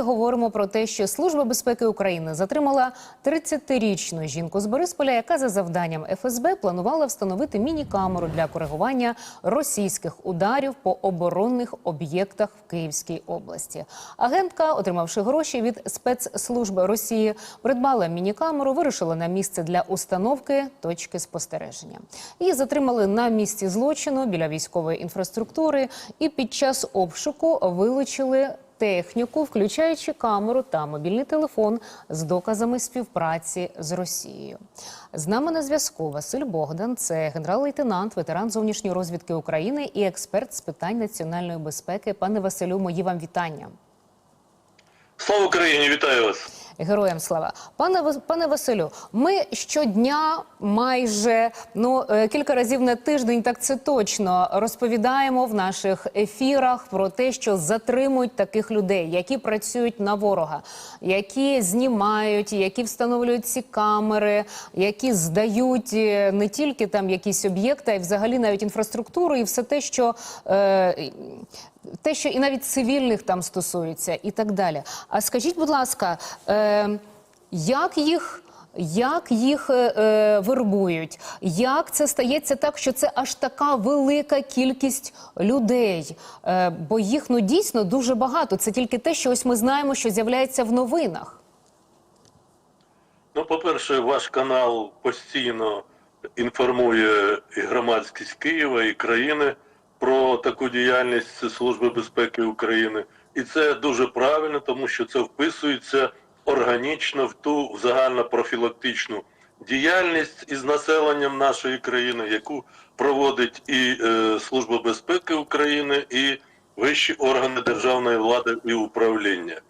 Говоримо про те, що Служба безпеки України затримала 30-річну жінку з Борисполя, яка за завданням ФСБ планувала встановити міні-камеру для коригування російських ударів по оборонних об'єктах в Київській області. Агентка, отримавши гроші від спецслужби Росії, придбала міні-камеру, вирушила на місце для установки точки спостереження. Її затримали на місці злочину біля військової інфраструктури, і під час обшуку вилучили техніку, включаючи камеру та мобільний телефон з доказами співпраці з Росією. З нами на зв'язку Василь Богдан, це генерал-лейтенант, ветеран зовнішньої розвідки України і експерт з питань національної безпеки. Пане Василю, мої вам вітання. Слава Україні, вітаю вас. Героям слава, пане пане Василю. Ми щодня, майже ну е, кілька разів на тиждень, так це точно розповідаємо в наших ефірах про те, що затримують таких людей, які працюють на ворога, які знімають, які встановлюють ці камери, які здають е, не тільки там якісь об'єкти, а й взагалі навіть інфраструктуру, і все те, що. Е, те, що і навіть цивільних там стосується, і так далі. А скажіть, будь ласка, е, як їх. Як їх е, е, вербують? Як це стається так, що це аж така велика кількість людей? Е, бо їх ну дійсно дуже багато. Це тільки те, що ось ми знаємо, що з'являється в новинах. Ну, по-перше, ваш канал постійно інформує і громадськість Києва і країни про таку діяльність Служби безпеки України. І це дуже правильно, тому що це вписується органічно в ту загальнопрофілактичну діяльність із населенням нашої країни, яку проводить і е, Служба безпеки України, і вищі органи державної влади і управління.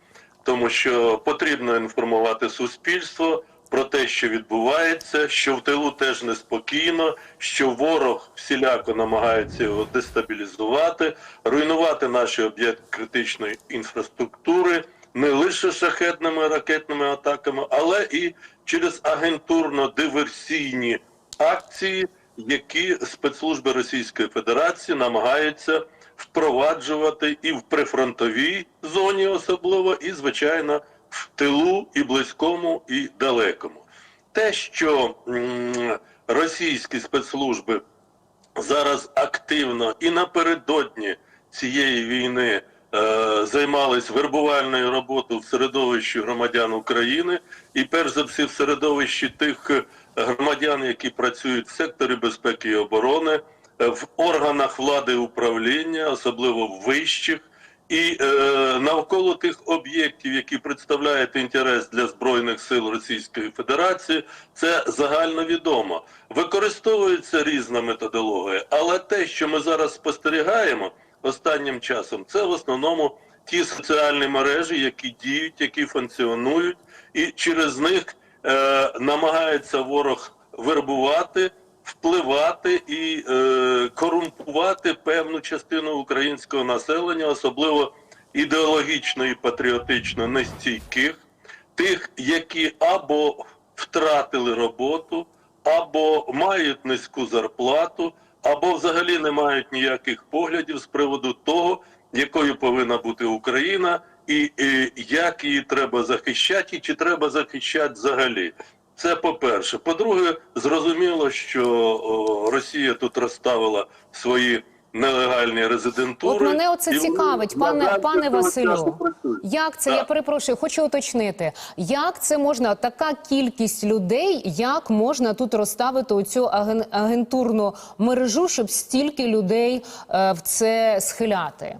тому що потрібно інформувати суспільство про те, що відбувається, що в тилу теж неспокійно, що ворог всіляко намагається його дестабілізувати, руйнувати наші об'єкти критичної інфраструктури не лише шахетними ракетними атаками, але і через агентурно-диверсійні акції, які спецслужби Російської Федерації намагаються впроваджувати і в прифронтовій зоні, особливо, і звичайно в тилу, і близькому, і далекому. Те, що російські спецслужби зараз активно і напередодні цієї війни займались вербувальною роботою в середовищі громадян України, і перш за все в середовищі тих е, громадян, які працюють в секторі безпеки і оборони, е, в органах влади управління, особливо в вищих. І е, навколо тих об'єктів, які представляють інтерес для збройних сил Російської Федерації, це загально відомо. Використовується різна методологія, але те, що ми зараз спостерігаємо останнім часом, це в основному ті соціальні мережі, які діють, які функціонують, і через них е, намагається ворог вербувати впливати і е, корумпувати певну частину українського населення, особливо ідеологічно і патріотично нестійких, тих, які або втратили роботу, або мають низьку зарплату, або взагалі не мають ніяких поглядів з приводу того, якою повинна бути Україна, і, і як її треба захищати, і чи треба захищати взагалі. Це по-перше. По-друге, зрозуміло, що о, Росія тут розставила свої нелегальні резидентури. От мене оце цікавить, пане жаль, пане Василю. Як це? Так. Я перепрошую, хочу уточнити. Як це можна, така кількість людей, як можна тут розставити оцю аген- агентурну мережу, щоб стільки людей е, в це схиляти?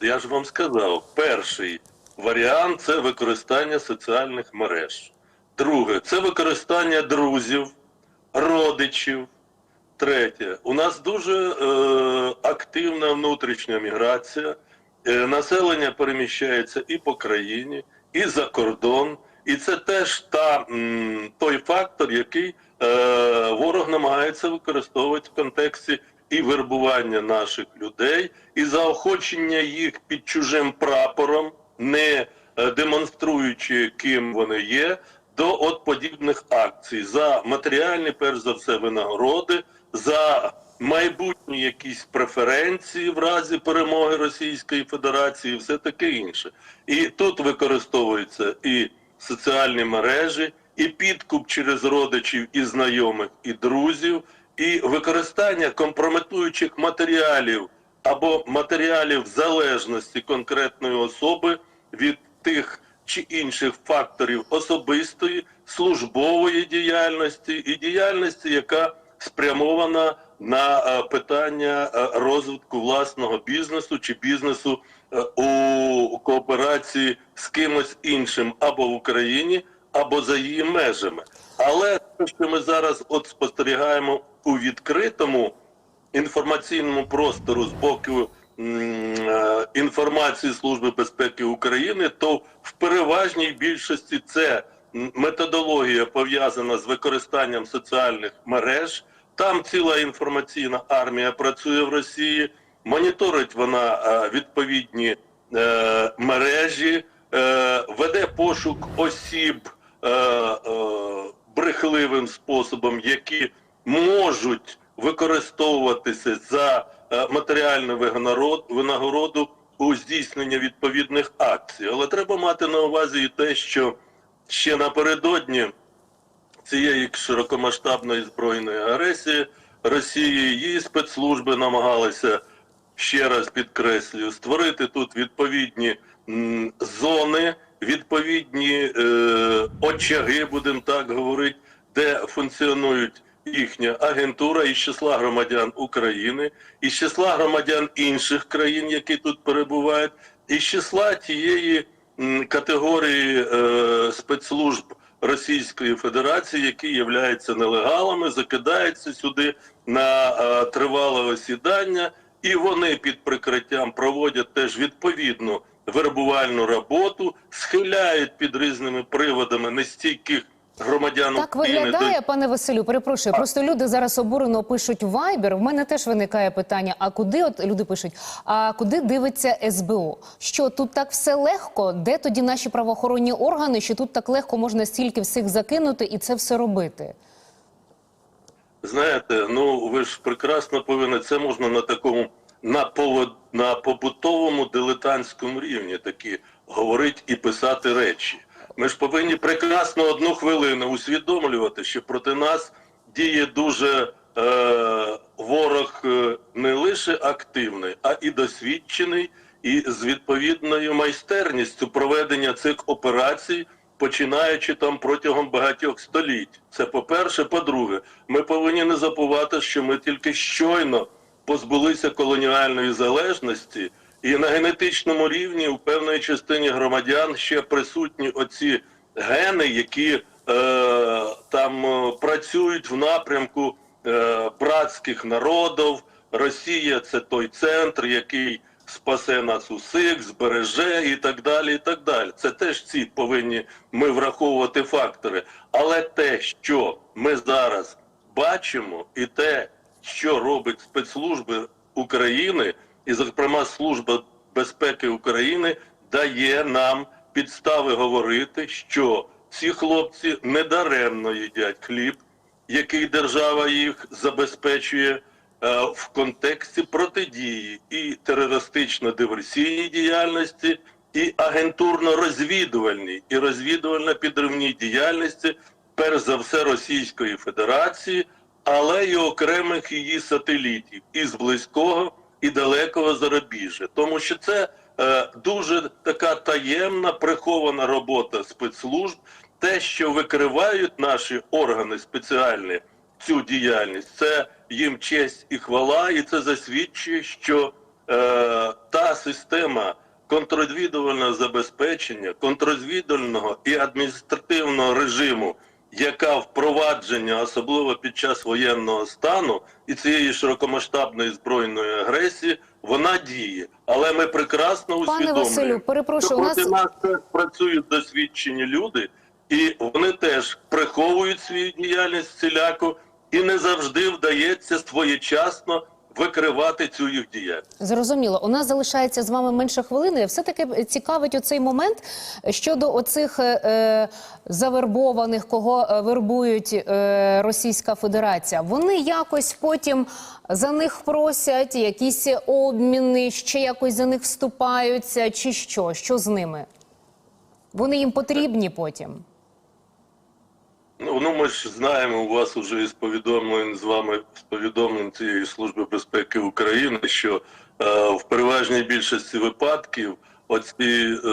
Я ж вам сказав, перший варіант це використання соціальних мереж. Друге це використання друзів, родичів. Третє, у нас дуже е, активна внутрішня міграція. Е, населення переміщається і по країні, і за кордон. І це теж та, м, той фактор, який е, ворог намагається використовувати в контексті і вербування наших людей, і заохочення їх під чужим прапором, не е, демонструючи, ким вони є, до от подібних акцій за матеріальні, перш за все, винагороди, за майбутні якісь преференції в разі перемоги Російської Федерації, все таке інше. І тут використовуються і соціальні мережі, і підкуп через родичів і знайомих, і друзів, і використання компрометуючих матеріалів або матеріалів залежності конкретної особи від тих чи інших факторів особистої, службової діяльності і діяльності, яка спрямована на е, питання е, розвитку власного бізнесу чи бізнесу е, у кооперації з кимось іншим або в Україні, або за її межами. Але те, що ми зараз от спостерігаємо у відкритому інформаційному простору з боку інформації Служби безпеки України, то в переважній більшості це методологія пов'язана з використанням соціальних мереж. Там ціла інформаційна армія працює в Росії, моніторить вона е, відповідні е, мережі, е, веде пошук осіб брехливим способом, які можуть використовуватися за матеріальну винагороду у здійсненні відповідних акцій. Але треба мати на увазі і те, що ще напередодні цієї широкомасштабної збройної агресії Росії її спецслужби намагалися ще раз підкреслюю, створити тут відповідні зони, відповідні е, очаги, будемо так говорити, де функціонують їхня агентура із числа громадян України, із числа громадян інших країн, які тут перебувають, із числа тієї категорії е, спецслужб Російської Федерації, які являються нелегалами, закидаються сюди на е, тривале осідання, і вони під прикриттям проводять теж відповідну вербувальну роботу, схиляють під різними приводами нестійких громадян Так України виглядає, пане Василю. Перепрошую. Просто люди зараз обурено пишуть в Viber. В мене теж виникає питання: а куди от люди пишуть? А куди дивиться СБУ? Що тут так все легко? Де тоді наші правоохоронні органи? Що тут так легко можна стільки всіх закинути і це все робити? Знаєте, ну ви ж прекрасно повинні, це можна на такому на повод, на побутовому дилетантському рівні такі говорити і писати речі. Ми ж повинні прекрасно одну хвилину усвідомлювати, що проти нас діє дуже е, ворог е, не лише активний, а і досвідчений, і з відповідною майстерністю проведення цих операцій починаючи там протягом багатьох століть. Це по-перше. По-друге, ми повинні не забувати, що ми тільки щойно позбулися колоніальної залежності, і на генетичному рівні у певної частині громадян ще присутні оці гени, які е, там е, працюють в напрямку е, братських народів. Росія це той центр, який спасе нас усіх, збереже і так далі. і так далі. Це теж ці повинні ми враховувати фактори. Але те, що ми зараз бачимо, і те, що робить спецслужби України, і, зокрема, Служба безпеки України, дає нам підстави говорити, що ці хлопці недаремно їдять хліб, який держава їх забезпечує е, в контексті протидії і терористично-диверсійній діяльності, і агентурно-розвідувальній, і розвідувально-підривній діяльності, перш за все Російської Федерації, але й окремих її сателітів із близького і далекого зарубіжжя. Тому що це е, дуже така таємна прихована робота спецслужб, те, що викривають наші органи спеціальні цю діяльність, це їм честь і хвала, і це засвідчує, що е, та система контррозвідувального забезпечення, контррозвідувального і адміністративного режиму, яка впровадження, особливо під час воєнного стану і цієї широкомасштабної збройної агресії, вона діє. Але ми прекрасно Пане усвідомлюємо, Василю, перепрошую, що у нас проти нас теж працюють досвідчені люди, і вони теж приховують свою діяльність всіляко, і не завжди вдається своєчасно викривати цю їх діяльність. Зрозуміло, у нас залишається з вами менше хвилини. Все таки цікавить оцей момент щодо оцих е, е, завербованих, кого е, вербують е, Російська Федерація. Вони якось потім за них просять якісь обміни, ще якось за них вступаються, чи що? Що з ними? Вони їм потрібні потім. Ну, ну ми ж знаємо, у вас уже із повідомлень з вами з повідомлень цієї служби безпеки України, що е, в переважній більшості випадків оці е,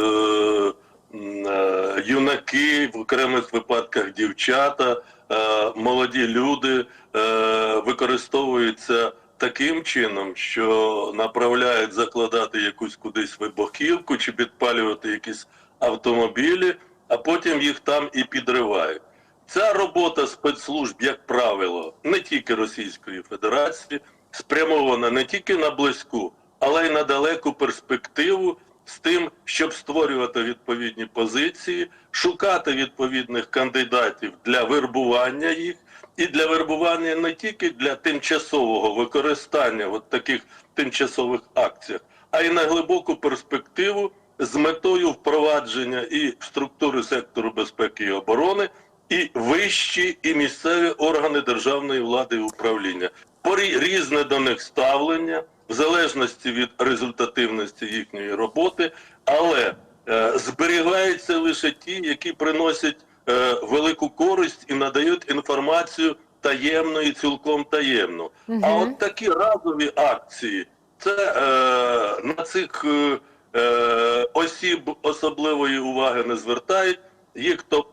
е, юнаки, в окремих випадках дівчата, е, молоді люди е, використовуються таким чином, що направляють закладати якусь кудись вибухівку чи підпалювати якісь автомобілі, а потім їх там і підривають. Ця робота спецслужб, як правило, не тільки Російської Федерації, спрямована не тільки на близьку, але й на далеку перспективу з тим, щоб створювати відповідні позиції, шукати відповідних кандидатів для вербування їх. І для вербування не тільки для тимчасового використання от таких тимчасових акціях, а й на глибоку перспективу з метою впровадження і структури сектору безпеки і оборони, і вищі і місцеві органи державної влади і управління. Різне до них ставлення в залежності від результативності їхньої роботи, але е, зберігаються лише ті, які приносять е, велику користь і надають інформацію таємно і цілком таємно. А от такі разові акції, це е, на цих е, е, осіб особливої уваги не звертають. Їх то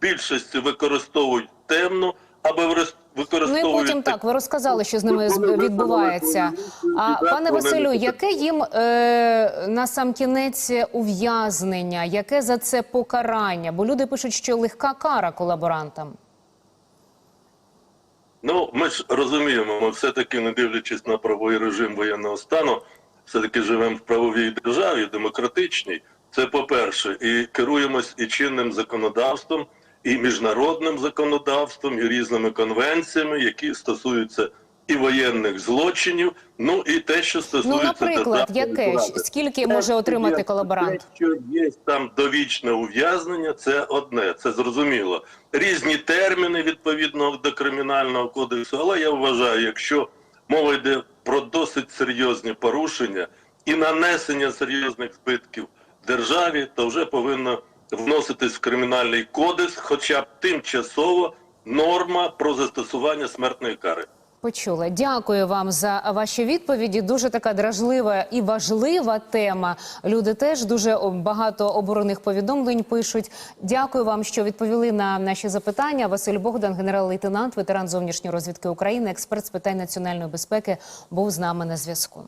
більшості використовують темно, або врис- Ну і потім так, ви розказали, що з ними відбувається. А пане Василю, яке їм е, на сам кінець ув'язнення? Яке за це покарання? Бо люди пишуть, що легка кара колаборантам. Ну, ми ж розуміємо, ми все-таки, не дивлячись на правовий режим воєнного стану, все-таки живемо в правовій державі, демократичній. Це по-перше, і керуємось і чинним законодавством, і міжнародним законодавством, і різними конвенціями, які стосуються і воєнних злочинів, ну і те, що Ну, стосується наприклад, державної яке скільки може отримати Те, колаборант? Що є там довічне ув'язнення, це одне, це зрозуміло. Різні терміни відповідно до кримінального кодексу, але я вважаю, якщо мова йде про досить серйозні порушення і нанесення серйозних збитків державі, то вже повинно вноситись в кримінальний кодекс, хоча б тимчасово норма про застосування смертної кари. Почула. Дякую вам за ваші відповіді. Дуже така дражлива і важлива тема. Люди теж дуже багато оборонних повідомлень пишуть. Дякую вам, що відповіли на наші запитання. Василь Богдан, генерал-лейтенант, ветеран зовнішньої розвідки України, експерт з питань національної безпеки, був з нами на зв'язку.